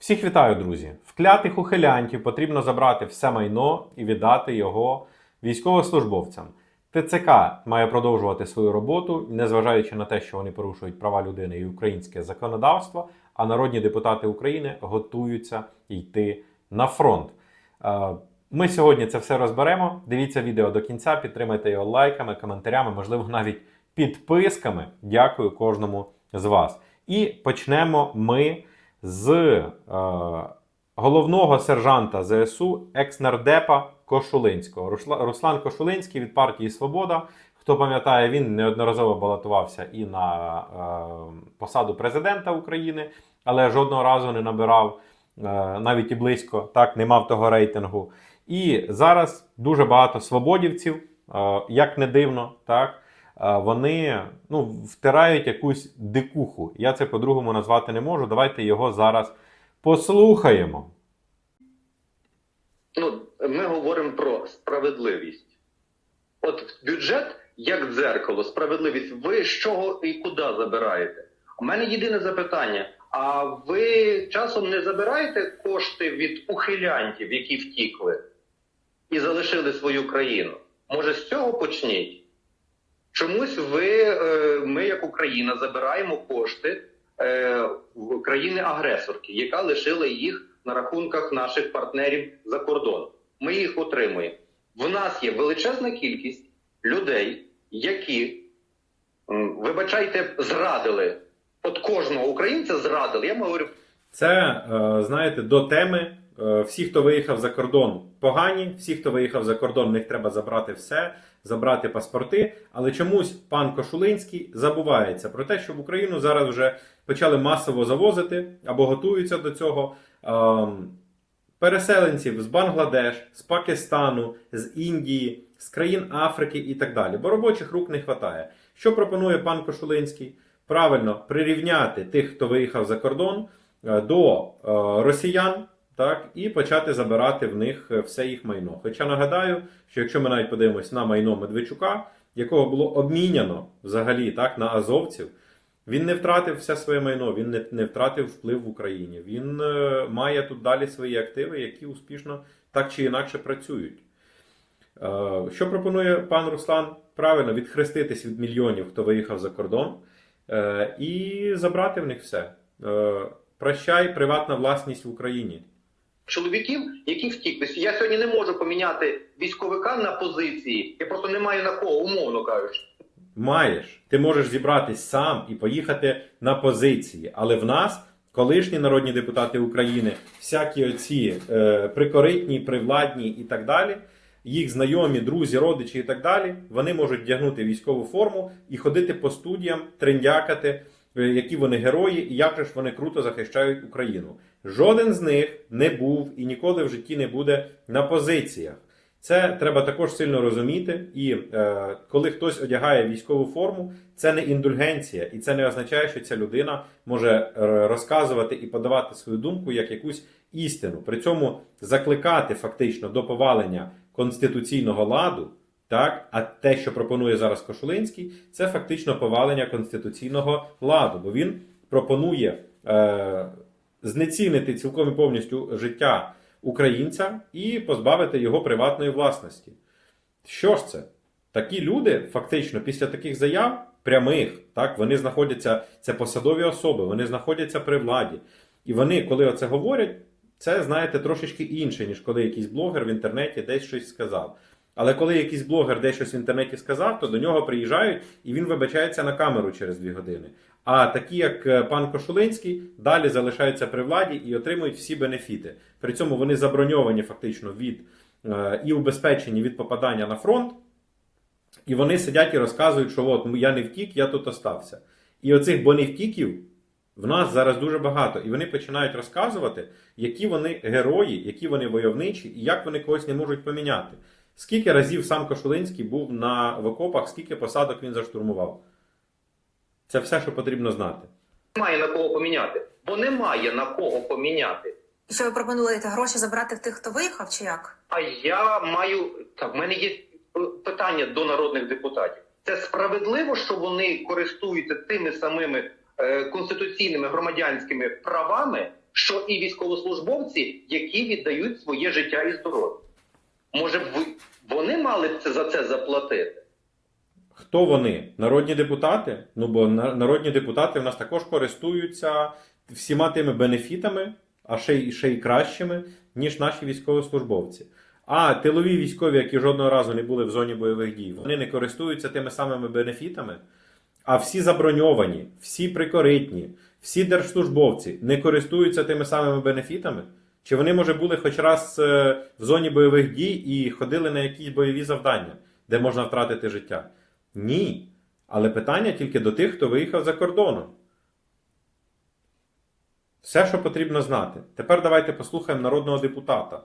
Всіх вітаю, друзі! Вклятих ухилянтів потрібно забрати все майно і віддати його військовослужбовцям. ТЦК має продовжувати свою роботу, незважаючи на те, що вони порушують права людини і українське законодавство, а народні депутати України готуються йти на фронт. Е, Ми сьогодні це все розберемо. Дивіться відео до кінця, підтримайте його лайками, коментарями, можливо, навіть підписками. Дякую кожному з вас. І почнемо ми з е, головного сержанта ЗСУ, екс-нардепа Кошулинського. Руслан Кошулинський від партії Свобода. Хто пам'ятає, він неодноразово балотувався і на е, посаду президента України, але жодного разу не набирав е, навіть і близько, так, не мав того рейтингу. І зараз дуже багато свободівців, е, як не дивно, так, вони ну, втирають якусь дикуху. Я це по-другому назвати не можу. Давайте його зараз послухаємо. ну, ми говоримо про справедливість. От бюджет як дзеркало, справедливість. Ви з чого і куди забираєте? У мене єдине запитання: а ви часом не забираєте кошти від ухилянтів, які втікли і залишили свою країну? Може, з цього почніть? Чомусь ви, е, ми, як Україна, забираємо кошти е, в країни-агресорки, яка лишила їх на рахунках наших партнерів за кордоном. Ми їх отримуємо. В нас є величезна кількість людей, які, вибачайте, зрадили. От кожного українця зрадили. Я говорю Це, е, знаєте, до теми. Е, Всі, хто виїхав за кордон, погані. Всі, хто виїхав за кордон, в них треба забрати все, забрати паспорти. Але чомусь пан Кошулинський забувається про те, що в Україну зараз вже почали масово завозити або готуються до цього. ем, Переселенців з Бангладеш, з Пакистану, з Індії, з країн Африки і так далі. Бо робочих рук не вистачає. Що пропонує пан Кошулинський? Правильно прирівняти тих, хто виїхав за кордон, е, до е, росіян, так, і почати забирати в них е, все їх майно. Хоча нагадаю, що якщо ми навіть подивимось на майно Медведчука, якого було обміняно взагалі так, на азовців, він не втратив все своє майно, він не, не втратив вплив в Україні. Він е, має тут далі свої активи, які успішно так чи інакше працюють. Е, що пропонує пан Руслан? Правильно, відхреститись від мільйонів, хто виїхав за кордон, е, і забрати в них все. Е, прощай, приватна власність в Україні. Чоловіків, які втікли. Я сьогодні не можу поміняти військовика на позиції. Я просто не маю на кого, умовно кажучи. Маєш, ти можеш зібратись сам і поїхати на позиції. Але в нас, колишні народні депутати України, всякі оці е, прикоритні, привладні і так далі, їх знайомі, друзі, родичі і так далі, вони можуть вдягнути військову форму і ходити по студіям, трендякати, які вони герої і як же ж вони круто захищають Україну. Жоден з них не був і ніколи в житті не буде на позиціях. Це треба також сильно розуміти. І е, коли хтось одягає військову форму, це не індульгенція, і це не означає, що ця людина може е, розказувати і подавати свою думку як якусь істину. При цьому закликати фактично до повалення конституційного ладу. Так, а те, що пропонує зараз Кошулинський, це фактично повалення конституційного ладу, бо він пропонує е, знецінити цілком і повністю життя українця і позбавити його приватної власності. Що ж це? Такі люди, фактично, після таких заяв прямих, так, вони знаходяться, це посадові особи, вони знаходяться при владі. І вони, коли оце говорять, це, знаєте, трошечки інше, ніж коли якийсь блогер в інтернеті десь щось сказав. Але коли якийсь блогер десь щось в інтернеті сказав, то до нього приїжджають і він вибачається на камеру через дві години. А такі, як е, пан Кошулинський, далі залишаються при владі і отримують всі бенефіти. При цьому вони заброньовані фактично від е, і убезпечені від попадання на фронт. І вони сидять і розказують, що от я не втік, я тут остався. І оцих боневтіків в нас зараз дуже багато. І вони починають розказувати, які вони герої, які вони войовничі, і як вони когось не можуть поміняти. Скільки разів сам Кошулинський був на в окопах, скільки посадок він заштурмував. Це все, що потрібно знати. Немає на кого поміняти, бо немає на кого поміняти. Що ви пропонуєте гроші забрати в тих, хто виїхав, чи як? А я маю так, в мене є е, питання до народних депутатів. Це справедливо, що вони користуються тими самими е, конституційними громадянськими правами, що і військовослужбовці, які віддають своє життя і здоров'я. Може, вони мали б за це заплатити? Хто вони? Народні депутати? Ну бо народні депутати в нас також користуються всіма тими бенефітами, а ще й ще й кращими, ніж наші військовослужбовці. А тилові військові, які жодного разу не були в зоні бойових дій, вони не користуються тими самими бенефітами. А всі заброньовані, всі прикоритні, всі держслужбовці не користуються тими самими бенефітами? Чи вони, може, були хоч раз е, в зоні бойових дій і ходили на якісь бойові завдання, де можна втратити життя? Ні. Але питання тільки до тих, хто виїхав за кордоном. Все, що потрібно знати. Тепер давайте послухаємо народного депутата.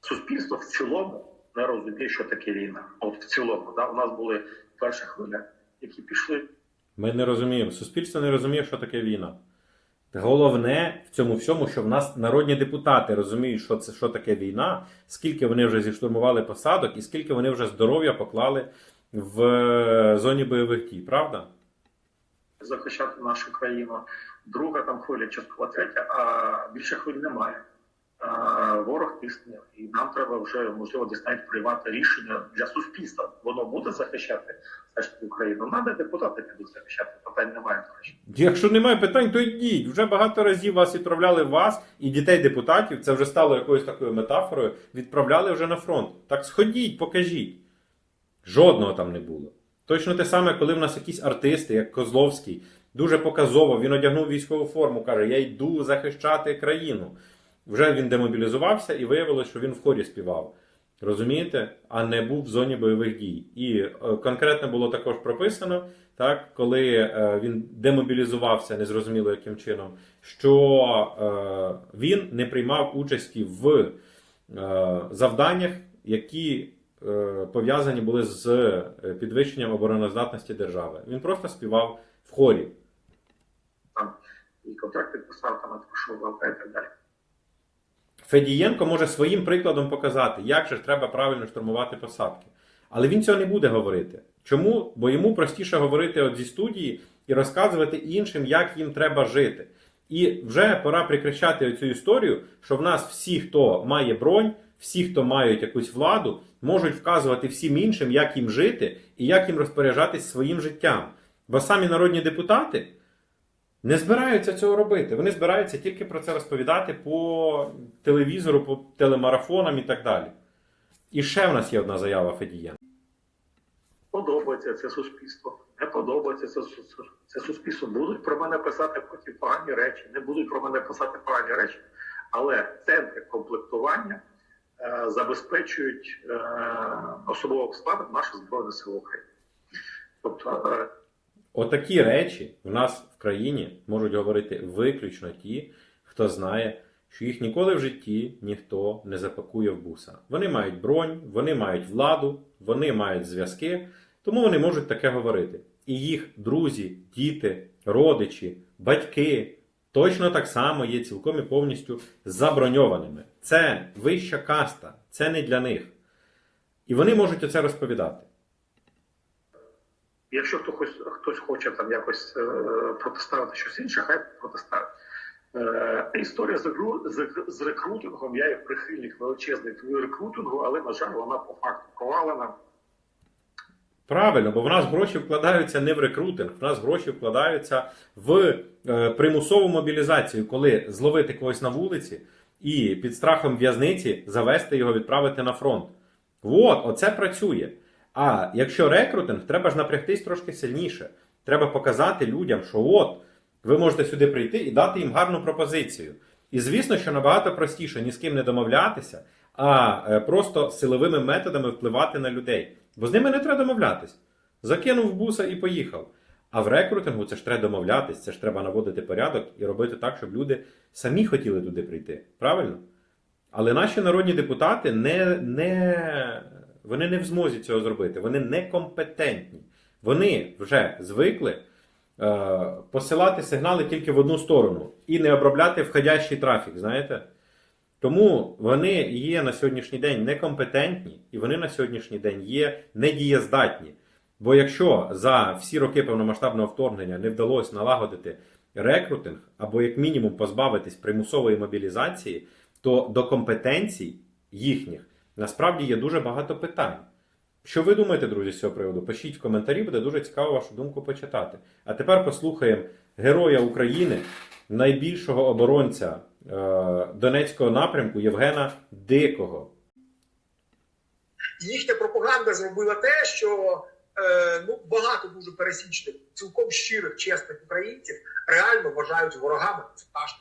суспільство в цілому не розуміє, що таке війна. От в цілому, да, у нас були перші хвиля, які пішли. Ми не розуміємо. Суспільство не розуміє, що таке війна. Головне в цьому всьому, що в нас народні депутати розуміють, що це що таке війна, скільки вони вже зіштурмували посадок, і скільки вони вже здоров'я поклали в е, зоні бойових дій, правда? захищати нашу країну. Друга там хвиля, часткова третя, а більше хвиль немає. А, ворог тисне, і нам треба вже можливо десь навіть приймати рішення для суспільства. Воно буде захищати все Україну. Надо депутати підуть захищати. Питань немає речі. Якщо немає питань, то йдіть. Вже багато разів вас відправляли вас і дітей депутатів. Це вже стало якоюсь такою метафорою. Відправляли вже на фронт. Так сходіть, покажіть. Жодного там не було. Точно те саме, коли в нас якісь артисти, як Козловський, дуже показово, він одягнув військову форму, каже: Я йду захищати країну. Вже він демобілізувався і виявилося, що він в хорі співав. Розумієте? А не був в зоні бойових дій. І е, конкретно було також прописано, так, коли е, він демобілізувався, незрозуміло яким чином, що е, він не приймав участі в завданнях, які пов'язані були з підвищенням обороноздатності держави. Він просто співав в хорі. Там і контракт підписав, там і так далі. Федієнко може своїм прикладом показати, як же ж треба правильно штурмувати посадки. Але він цього не буде говорити. Чому? Бо йому простіше говорити от зі студії і розказувати іншим, як їм треба жити. І вже пора прикращати цю історію, що в нас всі, хто має бронь, всі, хто мають якусь владу, можуть вказувати всім іншим, як їм жити і як їм розпоряджатись своїм життям. Бо самі народні депутати не збираються цього робити. Вони збираються тільки про це розповідати по телевізору, по телемарафонам і так далі. І ще в нас є одна заява Федієнка. Подобається це суспільство, не подобається це, це суспільство. Будуть про мене писати потім погані речі, не будуть про мене писати погані речі, але центри комплектування е, забезпечують е, особовим складом наші Збройні Сили України. Тобто е, Отакі речі в нас в країні можуть говорити виключно ті, хто знає, що їх ніколи в житті ніхто не запакує в буса. Вони мають бронь, вони мають владу, вони мають зв'язки, тому вони можуть таке говорити. І їх друзі, діти, родичі, батьки точно так само є цілком і повністю заброньованими. Це вища каста, це не для них. І вони можуть оце розповідати. Якщо хтось, хтось хоче там якось е, протиставити щось інше, хай протиставить. Е, історія з, з, з рекрутингом, я є прихильник величезний рекрутингу, але, на жаль, вона по факту провалена. Правильно, бо в нас гроші вкладаються не в рекрутинг, в нас гроші вкладаються в е, примусову мобілізацію, коли зловити когось на вулиці і під страхом в'язниці завести його, відправити на фронт. От, оце працює. А якщо рекрутинг, треба ж напрягтись трошки сильніше. Треба показати людям, що от ви можете сюди прийти і дати їм гарну пропозицію. І звісно, що набагато простіше ні з ким не домовлятися, а е, просто силовими методами впливати на людей. Бо з ними не треба домовлятись. Закинув буса і поїхав. А в рекрутингу це ж треба домовлятись, це ж треба наводити порядок і робити так, щоб люди самі хотіли туди прийти. Правильно? Але наші народні депутати не, не, вони не в змозі цього зробити. Вони некомпетентні. Вони вже звикли е, посилати сигнали тільки в одну сторону і не обробляти входящий трафік, знаєте? Тому вони є на сьогоднішній день некомпетентні і вони на сьогоднішній день є недієздатні. Бо якщо за всі роки повномасштабного вторгнення не вдалося налагодити рекрутинг або як мінімум позбавитись примусової мобілізації, то до компетенцій їхніх насправді є дуже багато питань. Що ви думаєте, друзі, з цього приводу? Пишіть в коментарі, буде дуже цікаво вашу думку почитати. А тепер послухаємо героя України, найбільшого оборонця е, Донецького напрямку Євгена Дикого. Їхня пропаганда зробила те, що е, ну багато дуже пересічних, цілком щирих, чесних українців реально вважають ворогами страшно.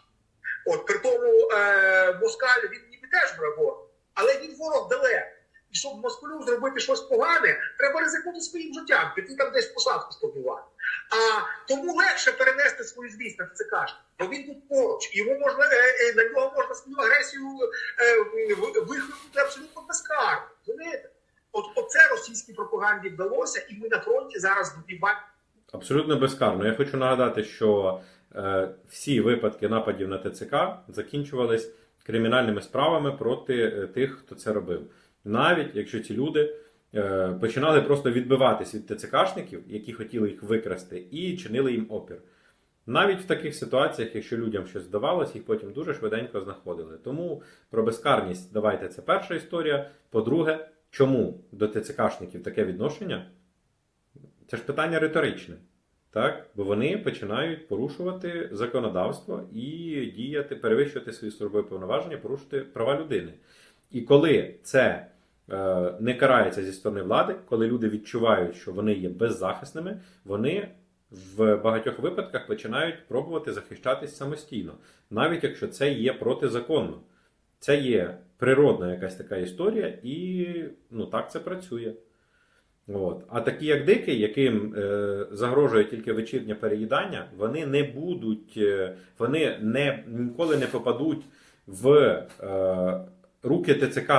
От при тому е, Москаль він ніби теж ворог, але він ворог далеко. І щоб москалю зробити щось погане, треба ризикнути своїм життям, піти там десь посадку штурмувати. А тому легше перенести свою злість на ТЦКшника, бо він тут поруч, йому можна е, е, на нього можна свою агресію е, абсолютно безкарно. Розумієте? От оце російській пропаганді вдалося, і ми на фронті зараз добиваємо. Абсолютно безкарно. Я хочу нагадати, що е, всі випадки нападів на ТЦК закінчувались кримінальними справами проти е, тих, хто це робив. Навіть якщо ці люди е, починали просто відбиватись від ТЦКшників, які хотіли їх викрасти, і чинили їм опір. Навіть в таких ситуаціях, якщо людям щось здавалось, їх потім дуже швиденько знаходили. Тому про безкарність давайте це перша історія. По-друге, чому до ТЦКшників таке відношення? Це ж питання риторичне. Так? Бо вони починають порушувати законодавство і діяти, перевищувати свої службові повноваження, порушувати права людини. І коли це е, не карається зі сторони влади, коли люди відчувають, що вони є беззахисними, вони в багатьох випадках починають пробувати захищатись самостійно, навіть якщо це є протизаконно. Це є природна якась така історія, і ну, так це працює. От. А такі, як дикий, яким е, загрожує тільки вечірнє переїдання, вони не будуть, е, вони не, ніколи не попадуть в е, руки ТЦК.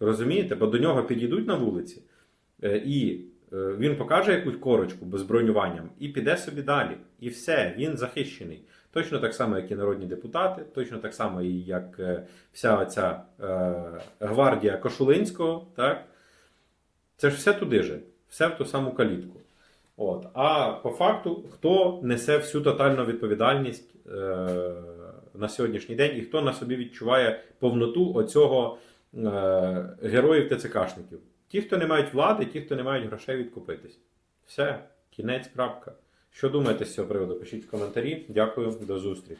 Розумієте? Бо до нього підійдуть на вулиці, е, і е, він покаже якусь корочку без бронюванням і піде собі далі. І все, він захищений. Точно так само, як і народні депутати, точно так само, як е, вся ця е, гвардія Кошулинського. так? Це ж все туди же, все в ту саму калітку. От. А по факту, хто несе всю тотальну відповідальність е- на сьогоднішній день і хто на собі відчуває повноту оцього е- героїв ТЦКшників? Ті, хто не мають влади, ті, хто не мають грошей відкупитись. Все, кінець, крапка. Що думаєте з цього приводу? Пишіть в коментарі. Дякую, до зустрічі.